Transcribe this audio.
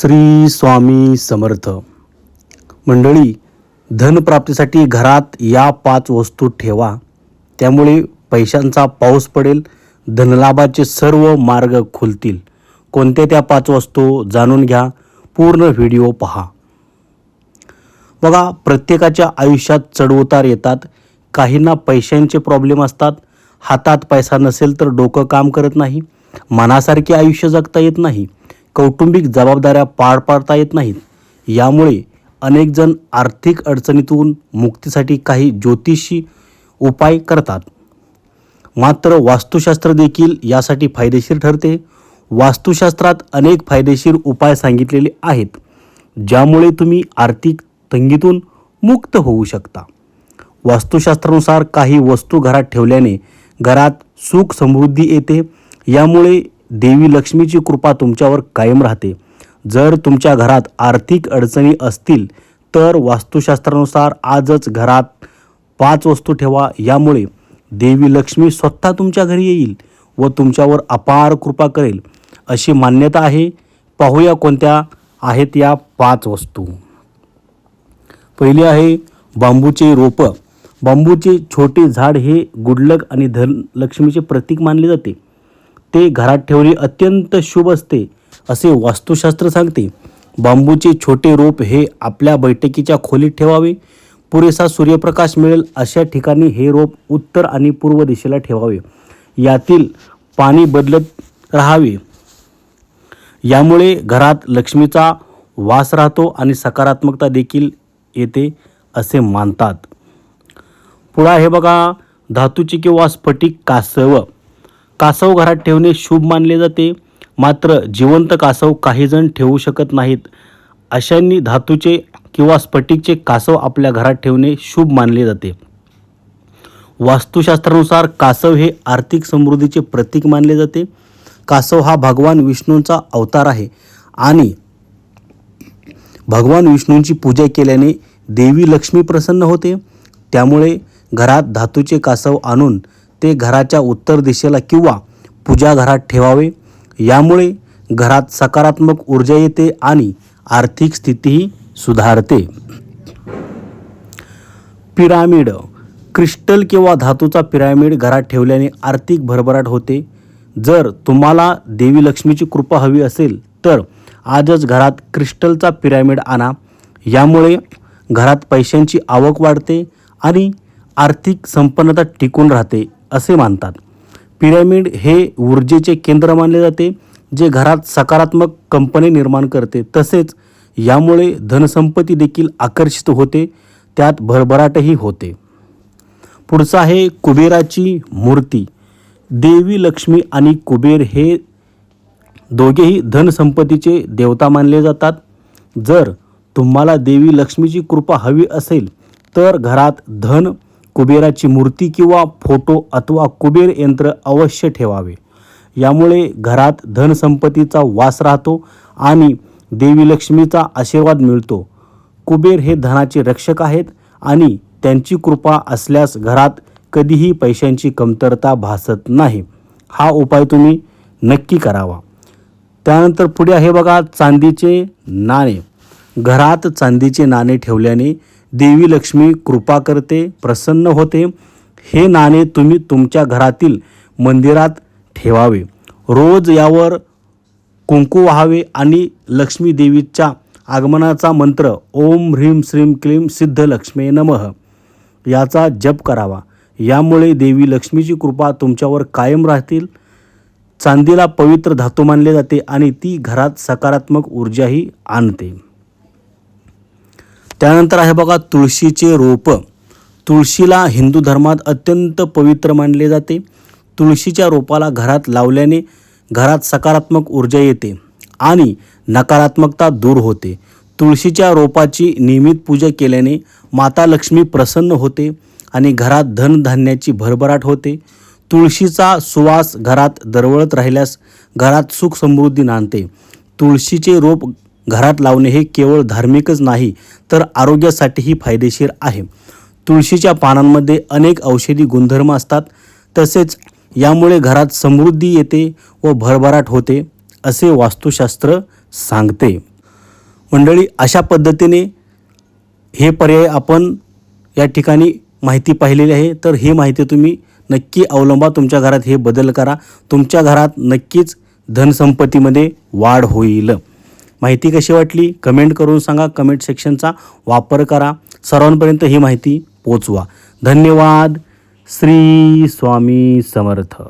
श्री स्वामी समर्थ. मंडळी धनप्राप्तीसाठी घरात या पाच वस्तू ठेवा. त्यामुळे पैशांचा पाऊस पडेल धनलाभाचे सर्व मार्ग खुलतील. कोणत्या त्या पाच वस्तू जाणून घ्या पूर्ण व्हिडिओ पहा. बघा प्रत्येकाच्या आयुष्यात चढउतार येतात. काहींना पैशांचे प्रॉब्लेम असतात. हातात पैसा नसेल तर डोकं काम करत नाही. मनासारखे आयुष्य जगता येत नाही. कौटुंबिक जबाबदाऱ्या पार पाडता येत नाहीत. यामुळे अनेकजण आर्थिक अडचणीतून मुक्तीसाठी काही ज्योतिषी उपाय करतात. मात्र वास्तुशास्त्र देखील यासाठी फायदेशीर ठरते. वास्तुशास्त्रात अनेक फायदेशीर उपाय सांगितलेले आहेत ज्यामुळे तुम्ही आर्थिक तंगीतून मुक्त होऊ शकता. वास्तुशास्त्रानुसार काही वस्तू घरात ठेवल्याने घरात सुख समृद्धी येते. यामुळे देवी लक्ष्मीची कृपा तुमच्यावर कायम राहते. जर तुमच्या घरात आर्थिक अडचणी असतील तर वास्तुशास्त्रानुसार आजच घरात पाच वस्तू ठेवा. यामुळे देवी लक्ष्मी स्वतः तुमच्या घरी येईल व तुमच्यावर अपार कृपा करेल अशी मान्यता आहे. पाहूया कोणत्या आहेत या पाच वस्तू. पहिली आहे बांबूचे रोपं. बांबूचे छोटे झाड हे गुडलक आणि धनलक्ष्मीचे प्रतीक मानले जाते. ते घरात ठेवणे अत्यंत शुभ असते असे वास्तुशास्त्र सांगते. बांबूचे छोटे रोप हे आपल्या बैठकीच्या खोलीत ठेवावे. पुरेसा सूर्यप्रकाश मिळेल अशा ठिकाणी हे रोप उत्तर आणि पूर्व दिशेला ठेवावे. यातील पाणी बदलत राहावे. यामुळे घरात लक्ष्मीचा वास राहतो आणि सकारात्मकता देखील येते असे मानतात. पुढा हे बघा धातूची किंवा स्फटिक कासव. कासव घरात ठेवणे शुभ मानले जाते. मात्र जिवंत कासव काहीजण ठेवू शकत नाहीत. अशांनी धातूचे किंवा स्फटिकचे कासव आपल्या घरात ठेवणे शुभ मानले जाते. वास्तुशास्त्रानुसार कासव हे आर्थिक समृद्धीचे प्रतीक मानले जाते. कासव हा भगवान विष्णूंचा अवतार आहे आणि भगवान विष्णूंची पूजा केल्याने देवी लक्ष्मी प्रसन्न होते. त्यामुळे घरात धातूचे कासव आणून ते घराच्या उत्तर दिशेला किंवा पूजा घरात ठेवावे. यामुळे घरात सकारात्मक ऊर्जा येते आणि आर्थिक स्थितीही सुधारते. पिरामिड. क्रिस्टल किंवा धातूचा पिरामिड घरात ठेवल्याने आर्थिक भरभराट होते. जर तुम्हाला देवी लक्ष्मीची कृपा हवी असेल तर आजच घरात क्रिस्टलचा पिरामिड आणा. यामुळे घरात पैशांची आवक वाढते आणि आर्थिक संपन्नता टिकून राहते. असे मानतात. पिरॅमिड हे ऊर्जेचे केंद्र मानले जाते जे घरात सकारात्मक कंपनी निर्माण करते. तसेच यामुळे धनसंपत्ती देखील आकर्षित होते त्यात भरभराटही होते. पुढचं आहे कुबेराची मूर्ती. देवी लक्ष्मी आणि कुबेर हे दोघेही धनसंपत्तीचे देवता मानले जातात. जर तुम्हाला देवी लक्ष्मीची कृपा हवी असेल तर घरात धन कुबेराची मूर्ती किंवा फोटो अथवा कुबेर यंत्र अवश्य ठेवावे. यामुळे घरात धनसंपत्तीचा वास राहतो आणि देवी लक्ष्मीचा आशीर्वाद मिळतो. कुबेर हे धनाचे रक्षक आहेत आणि त्यांची कृपा असल्यास घरात कधीही पैशांची कमतरता भासत नाही. हा उपाय तुम्ही नक्की करावा. त्यानंतर पुढे आहे बघा चांदीचे नाणे. घरात चांदीचे नाणे ठेवल्याने देवी लक्ष्मी कृपा करते प्रसन्न होते. हे नाणे तुम्ही तुमच्या घरातील मंदिरात ठेवावे. रोज यावर कुंकू व्हावे आणि लक्ष्मी देवीच्या आगमनाचा मंत्र ओम ह्रीम श्रीम क्लीम सिद्ध लक्ष्मी नमः याचा जप करावा. यामुळे देवी लक्ष्मीची कृपा तुमच्यावर कायम राहतील. चांदीला पवित्र धातू मानले जाते आणि ती घरात सकारात्मक ऊर्जाही आणते. त्यानंतर आहे बघा तुळशीचे रोप. तुळशीला हिंदू धर्मात अत्यंत पवित्र मानले जाते. तुळशीच्या रोपाला घरात लावल्याने घरात सकारात्मक ऊर्जा येते आणि नकारात्मकता दूर होते. तुळशीच्या रोपाची नियमित पूजा केल्याने माता लक्ष्मी प्रसन्न होते आणि घरात धनधान्याची भरभराट होते. तुळशीचा सुवास घरात दरवळत राहिल्यास घरात सुख समृद्धी नांदते. तुळशीचे रोप घरात लावणे हे केवळ धार्मिकच नाही तर आरोग्यासाठीही फायदेशीर आहे. तुळशीच्या पानांमध्ये अनेक औषधी गुणधर्म असतात तसेच यामुळे घरात समृद्धी येते व भरभराट होते असे वास्तुशास्त्र सांगते. मंडळी अशा पद्धतीने हे पर्याय आपण या ठिकाणी माहिती पाहिलेली आहे. तर ही माहिती तुम्ही नक्की अवलंबा तुमच्या घरात हे बदल करा. तुमच्या घरात नक्कीच धनसंपत्तीमध्ये वाढ होईल. माहिती कशी वाटली? कमेंट करून सांगा. कमेंट सेक्शनचा वापर करा. सर्वांपर्यंत ही माहिती पोचवा धन्यवाद. श्री स्वामी समर्थ.